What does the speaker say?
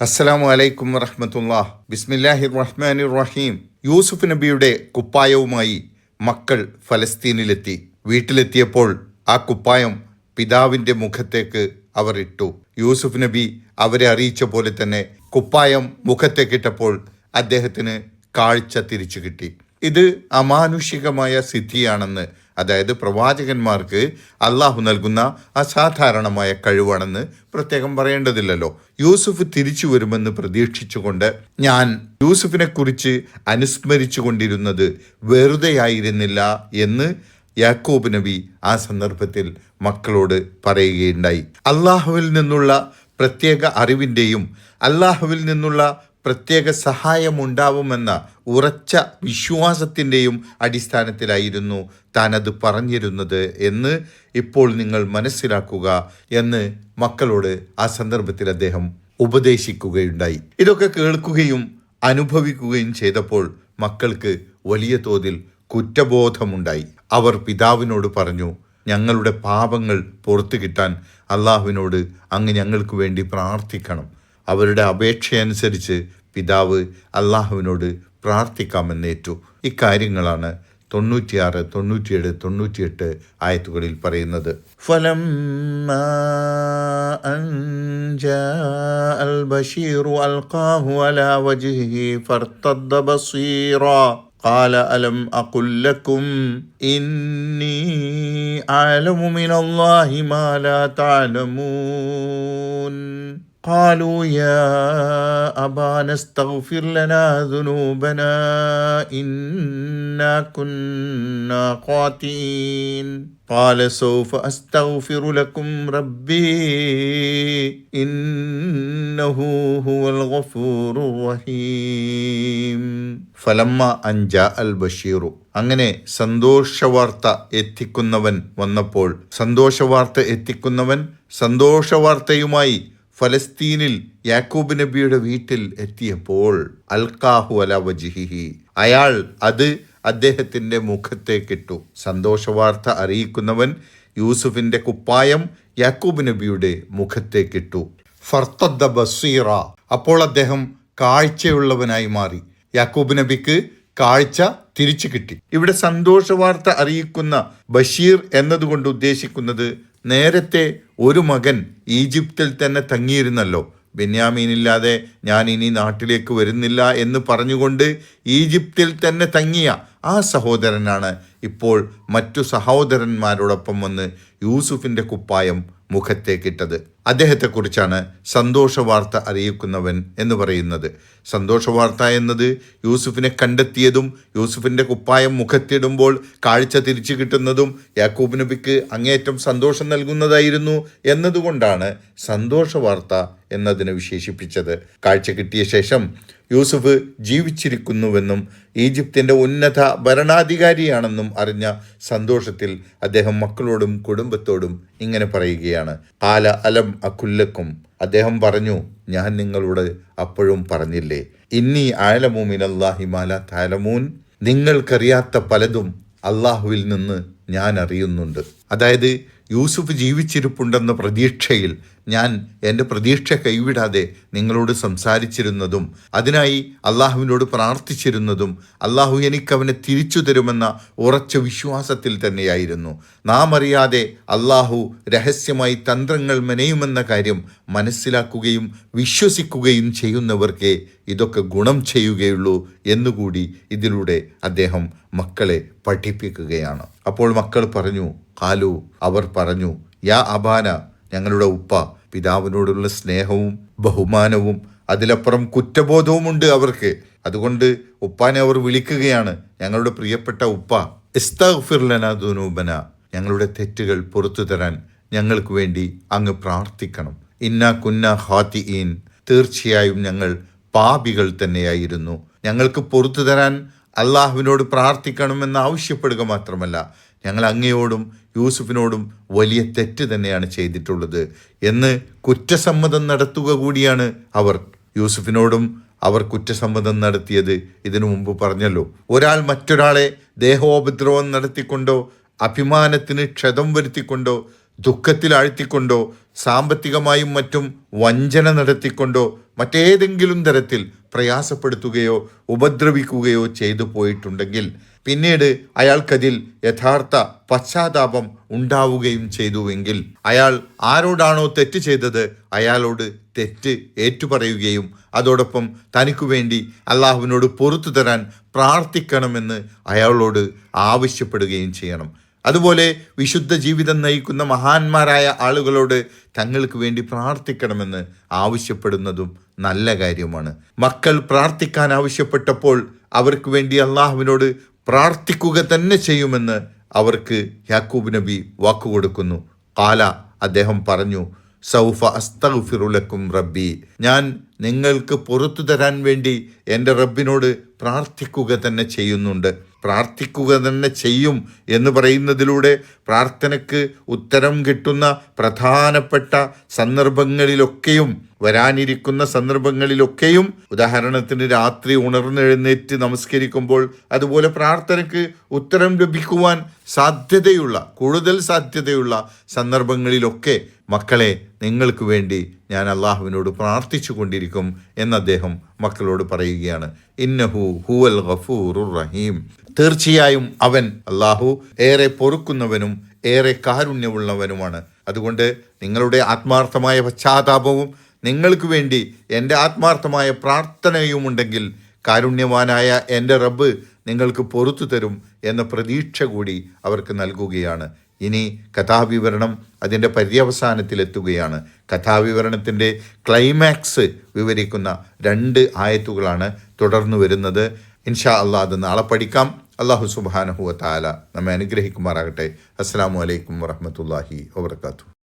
അസ്സലാമു അലൈക്കും വറഹമത്തുള്ള. ബിസ്മില്ലാഹിർ റഹ്മാനിർ റഹീം യൂസുഫ് നബിയുടെ കുപ്പായവുമായി മക്കൾ ഫലസ്തീനിലെത്തി. വീട്ടിലെത്തിയപ്പോൾ ആ കുപ്പായം പിതാവിന്റെ മുഖത്തേക്ക് അവർ ഇട്ടു. യൂസുഫ് നബി അവരെ അറിയിച്ച പോലെ തന്നെ കുപ്പായം മുഖത്തേക്കിട്ടപ്പോൾ അദ്ദേഹത്തിന് കാഴ്ച തിരിച്ചു കിട്ടി. ഇത് അമാനുഷികമായ സിദ്ധിയാണെന്ന് അതായത് പ്രവാചകന്മാർക്ക് അള്ളാഹു നൽകുന്ന അസാധാരണമായ കഴിവാണെന്ന് പ്രത്യേകം പറയേണ്ടതില്ലല്ലോ. യൂസുഫ് തിരിച്ചു വരുമെന്ന് പ്രതീക്ഷിച്ചുകൊണ്ട് ഞാൻ യൂസുഫിനെ കുറിച്ച് അനുസ്മരിച്ചു കൊണ്ടിരുന്നത് വെറുതെയായിരുന്നില്ല എന്ന് യാക്കോബ് നബി ആ സന്ദർഭത്തിൽ മക്കളോട് പറയുകയുണ്ടായി. അള്ളാഹുവിൽ നിന്നുള്ള പ്രത്യേക അറിവിന്റെയും അള്ളാഹുവിൽ നിന്നുള്ള പ്രത്യേക സഹായമുണ്ടാവുമെന്ന ഉറച്ച വിശ്വാസത്തിന്റെയും അടിസ്ഥാനത്തിലായിരുന്നു താൻ അത് പറഞ്ഞിരുന്നത് എന്ന് ഇപ്പോൾ നിങ്ങൾ മനസ്സിലാക്കുക എന്ന് മക്കളോട് ആ സന്ദർഭത്തിൽ അദ്ദേഹം ഉപദേശിക്കുകയുണ്ടായി. ഇതൊക്കെ കേൾക്കുകയും അനുഭവിക്കുകയും ചെയ്തപ്പോൾ മക്കൾക്ക് വലിയ തോതിൽ കുറ്റബോധമുണ്ടായി. അവർ പിതാവിനോട് പറഞ്ഞു ഞങ്ങളുടെ പാപങ്ങൾ പുറത്തു കിട്ടാൻ അള്ളാഹുവിനോട് അങ്ങ് ഞങ്ങൾക്ക് വേണ്ടി പ്രാർത്ഥിക്കണം. അവരുടെ അപേക്ഷയനുസരിച്ച് പിതാവ് അള്ളാഹുവിനോട് പ്രാർത്ഥിക്കാമെന്നേറ്റു ഇക്കാര്യങ്ങളാണ് തൊണ്ണൂറ്റിയാറ് തൊണ്ണൂറ്റിയേഴ് തൊണ്ണൂറ്റിയെട്ട് ആയത്തുകളിൽ പറയുന്നത് ഫലം البشير ألقاه على وجهه فارتد بصيرا قال ألم أقل لكم إني أعلم من الله ما لا تعلمون قالوا يا أبانا استغفر لنا ذنوبنا إنا كنا خاطئين قال سوف أستغفر لكم ربي إنه هو الغفور الرحيم ഫലമ്മ അഞ്ച അൽ ബഷീറു അങ്ങനെ സന്തോഷവാർത്ത എത്തിക്കുന്നവൻ വന്നപ്പോൾ സന്തോഷവാർത്ത എത്തിക്കുന്നവൻ സന്തോഷവാർത്തയുമായി ഫലസ്തീനിൽ യാക്കൂബ് നബിയുടെ വീട്ടിൽ എത്തിയപ്പോൾ അൽക്കാഹു അല വജിഹിഹി. അയാൾ അത് അദ്ദേഹത്തിന്റെ മുഖത്തേക്കിട്ടു. സന്തോഷവാർത്ത അറിയിക്കുന്നവൻ യൂസുഫിന്റെ കുപ്പായം യാക്കൂബ് നബിയുടെ മുഖത്തേക്കിട്ടു. ഫർത്തദ്ദ ബസീറ. അപ്പോൾ അദ്ദേഹം കാഴ്ചയുള്ളവനായി മാറി. യാക്കൂബ് നബിക്ക് കാഴ്ച തിരിച്ചു കിട്ടി. ഇവിടെ സന്തോഷവാർത്ത അറിയിക്കുന്ന ബഷീർ എന്നതുകൊണ്ട് ഉദ്ദേശിക്കുന്നത് നേരത്തെ ഒരു മകൻ ഈജിപ്തിൽ തന്നെ തങ്ങിയിരുന്നല്ലോ. ബെന്യാമീനില്ലാതെ ഞാൻ ഇനി നാട്ടിലേക്ക് വരുന്നില്ല എന്ന് പറഞ്ഞുകൊണ്ട് ഈജിപ്തിൽ തന്നെ തങ്ങിയ ആ സഹോദരനാണ് ഇപ്പോൾ മറ്റു സഹോദരന്മാരോടൊപ്പം വന്ന് യൂസുഫിന്റെ കുപ്പായം മുഖത്തേക്കിട്ടത്. അദ്ദേഹത്തെക്കുറിച്ചാണ് സന്തോഷവാർത്ത അറിയിക്കുന്നവൻ എന്ന് പറയുന്നത്. സന്തോഷവാർത്ത എന്നത് യൂസുഫിനെ കണ്ടെത്തിയതും യൂസുഫിന്റെ കുപ്പായം മുഖത്തിടുമ്പോൾ കാഴ്ച തിരിച്ചു കിട്ടുന്നതും യാക്കൂബ് നബിക്ക് അങ്ങേറ്റം സന്തോഷം നൽകുന്നതായിരുന്നു എന്നതുകൊണ്ടാണ് സന്തോഷവാർത്ത എന്നതിനെ വിശേഷിപ്പിച്ചത്. കാഴ്ച കിട്ടിയ ശേഷം യൂസുഫ് ജീവിച്ചിരിക്കുന്നുവെന്നും ഈജിപ്തിന്റെ ഉന്നത ഭരണാധികാരിയാണെന്നും അറിഞ്ഞ സന്തോഷത്തിൽ അദ്ദേഹം മക്കളോടും കുടുംബത്തോടും ഇങ്ങനെ പറയുകയാണ്. ആല അലം അക്കുല്ലക്കും അദ്ദേഹം പറഞ്ഞു ഞാൻ നിങ്ങളോട് അപ്പോഴും പറഞ്ഞില്ലേ ഇന്നി ആലമൂമിനല്ലാഹി മാല താലമൂൻ നിങ്ങൾക്കറിയാത്ത പലതും അള്ളാഹുവിൽ നിന്ന് ഞാൻ അറിയുന്നുണ്ട്. അതായത് യൂസുഫ് ജീവിച്ചിരിപ്പുണ്ടെന്ന പ്രതീക്ഷയിൽ ഞാൻ എന്റെ പ്രതീക്ഷ കൈവിടാതെ നിങ്ങളോട് സംസാരിച്ചിരുന്നതും അതിനായി അള്ളാഹുവിനോട് പ്രാർത്ഥിച്ചിരുന്നതും അള്ളാഹു എനിക്ക് അവനെ തിരിച്ചു തരുമെന്ന ഉറച്ച വിശ്വാസത്തിൽ തന്നെയായിരുന്നു. നാം അറിയാതെ അള്ളാഹു രഹസ്യമായി തന്ത്രങ്ങൾ മെനയുമെന്ന കാര്യം മനസ്സിലാക്കുകയും വിശ്വസിക്കുകയും ചെയ്യുന്നവർക്ക് ഇതൊക്കെ ഗുണം ചെയ്യുകയുള്ളൂ എന്നുകൂടി ഇതിലൂടെ അദ്ദേഹം മക്കളെ പഠിപ്പിക്കുകയാണ്. അപ്പോൾ മക്കൾ പറഞ്ഞു കാലു അവർ പറഞ്ഞു യാ അബാന ഞങ്ങളുടെ ഉപ്പ പിതാവിനോടുള്ള സ്നേഹവും ബഹുമാനവും അതിലപ്പുറം കുറ്റബോധവുമുണ്ട് അവർക്ക്. അതുകൊണ്ട് ഉപ്പാനെ അവർ വിളിക്കുകയാണ് ഞങ്ങളുടെ പ്രിയപ്പെട്ട ഉപ്പ ഇസ്തഫിർലന ദുനൂബന ഞങ്ങളുടെ തെറ്റുകൾ പുറത്തു തരാൻ ഞങ്ങൾക്ക് വേണ്ടി അങ്ങ് പ്രാർത്ഥിക്കണം. ഇന്ന കുന്ന ഹാത്തി ഈൻ തീർച്ചയായും ഞങ്ങൾ പാപികൾ തന്നെയായിരുന്നു. ഞങ്ങൾക്ക് പുറത്തു തരാൻ അള്ളാഹുവിനോട് പ്രാർത്ഥിക്കണമെന്ന് ആവശ്യപ്പെടുക മാത്രമല്ല ഞങ്ങൾ അങ്ങയോടും യൂസുഫിനോടും വലിയ തെറ്റ് തന്നെയാണ് ചെയ്തിട്ടുള്ളത് എന്ന് കുറ്റസമ്മതം നടത്തുക കൂടിയാണ് അവർ. യൂസുഫിനോടും അവർ കുറ്റസമ്മതം നടത്തിയത് ഇതിനു മുമ്പ് പറഞ്ഞല്ലോ. ഒരാൾ മറ്റൊരാളെ ദേഹോപദ്രവം നടത്തിക്കൊണ്ടോ അഭിമാനത്തിന് ക്ഷതം വരുത്തിക്കൊണ്ടോ ദുഃഖത്തിൽ ആഴ്ത്തിക്കൊണ്ടോ സാമ്പത്തികമായും മറ്റും വഞ്ചന നടത്തിക്കൊണ്ടോ മറ്റേതെങ്കിലും തരത്തിൽ പ്രയാസപ്പെടുത്തുകയോ ഉപദ്രവിക്കുകയോ ചെയ്തു പോയിട്ടുണ്ടെങ്കിൽ പിന്നീട് അയാൾക്കതിൽ യഥാർത്ഥ പശ്ചാത്താപം ഉണ്ടാവുകയും ചെയ്തുവെങ്കിൽ അയാൾ ആരോടാണോ തെറ്റ് ചെയ്തത് അയാളോട് തെറ്റ് ഏറ്റുപറയുകയും അതോടൊപ്പം തനിക്കു വേണ്ടി അള്ളാഹുവിനോട് പൊറത്തു തരാൻ പ്രാർത്ഥിക്കണമെന്ന് അയാളോട് ആവശ്യപ്പെടുകയും ചെയ്യണം. അതുപോലെ വിശുദ്ധ ജീവിതം നയിക്കുന്ന മഹാന്മാരായ ആളുകളോട് തങ്ങൾക്ക് വേണ്ടി പ്രാർത്ഥിക്കണമെന്ന് ആവശ്യപ്പെടുന്നതും നല്ല കാര്യമാണ്. മക്കൾ പ്രാർത്ഥിക്കാൻ ആവശ്യപ്പെട്ടപ്പോൾ അവർക്ക് വേണ്ടി അള്ളാഹുവിനോട് പ്രാർത്ഥിക്കുക തന്നെ ചെയ്യുമെന്ന് അവർക്ക് യാക്കൂബ് നബി വാക്കുകൊടുക്കുന്നു കാല അദ്ദേഹം പറഞ്ഞു സൗഫ അസ്തഫിറുലക്കും റബ്ബി. ഞാൻ നിങ്ങൾക്ക് പുറത്തു തരാൻ വേണ്ടി എന്റെ റബ്ബിനോട് പ്രാർത്ഥിക്കുക തന്നെ ചെയ്യുന്നുണ്ട്. പ്രാർത്ഥിക്കുക തന്നെ ചെയ്യും എന്ന് പറയുന്നതിലൂടെ പ്രാർത്ഥനയ്ക്ക് ഉത്തരം കിട്ടുന്ന പ്രധാനപ്പെട്ട സന്ദർഭങ്ങളിലൊക്കെയും വരാനിരിക്കുന്ന സന്ദർഭങ്ങളിലൊക്കെയും ഉദാഹരണത്തിന് രാത്രി ഉണർന്നെഴുന്നേറ്റ് നമസ്കരിക്കുമ്പോൾ അതുപോലെ പ്രാർത്ഥനയ്ക്ക് ഉത്തരം ലഭിക്കുവാൻ സാധ്യതയുള്ള കൂടുതൽ സാധ്യതയുള്ള സന്ദർഭങ്ങളിലൊക്കെ മക്കളെ നിങ്ങൾക്ക് വേണ്ടി ഞാൻ അള്ളാഹുവിനോട് പ്രാർത്ഥിച്ചു കൊണ്ടിരിക്കും എന്ന് അദ്ദേഹം മക്കളോട് പറയുകയാണ്. ഇന്നഹു ഹുവൽ ഗഫൂറുർ റഹീം. തീർച്ചയായും അവൻ അള്ളാഹു ഏറെ പൊറുക്കുന്നവനും ഏറെ കാരുണ്യമുള്ളവനുമാണ്. അതുകൊണ്ട് നിങ്ങളുടെ ആത്മാർത്ഥമായ പശ്ചാത്താപവും നിങ്ങൾക്ക് വേണ്ടി എന്റെ ആത്മാർത്ഥമായ പ്രാർത്ഥനയുമുണ്ടെങ്കിൽ കാരുണ്യവാനായ എന്റെ റബ്ബ് നിങ്ങൾക്ക് പൊറത്തു തരും എന്ന പ്രതീക്ഷ കൂടി അവർക്ക് നൽകുകയാണ്. ഇനി കഥാവിവരണം അതിന്റെ പര്യവസാനത്തിലെത്തുകയാണ് കഥാവിവരണത്തിന്റെ ക്ലൈമാക്സ് വിവരിക്കുന്ന രണ്ട് ആയത്തുകളാണ് തുടർന്നു വരുന്നത്. ഇൻഷാ അള്ളാഹ് അത് നാളെ പഠിക്കാം. അള്ളാഹു സുബാനഹുവ താല നമ്മെ അനുഗ്രഹിക്കുമാറാകട്ടെ. അസ്സാം വലൈക്കും വറഹമത്തല്ലാഹി വാബർക്കാത്തു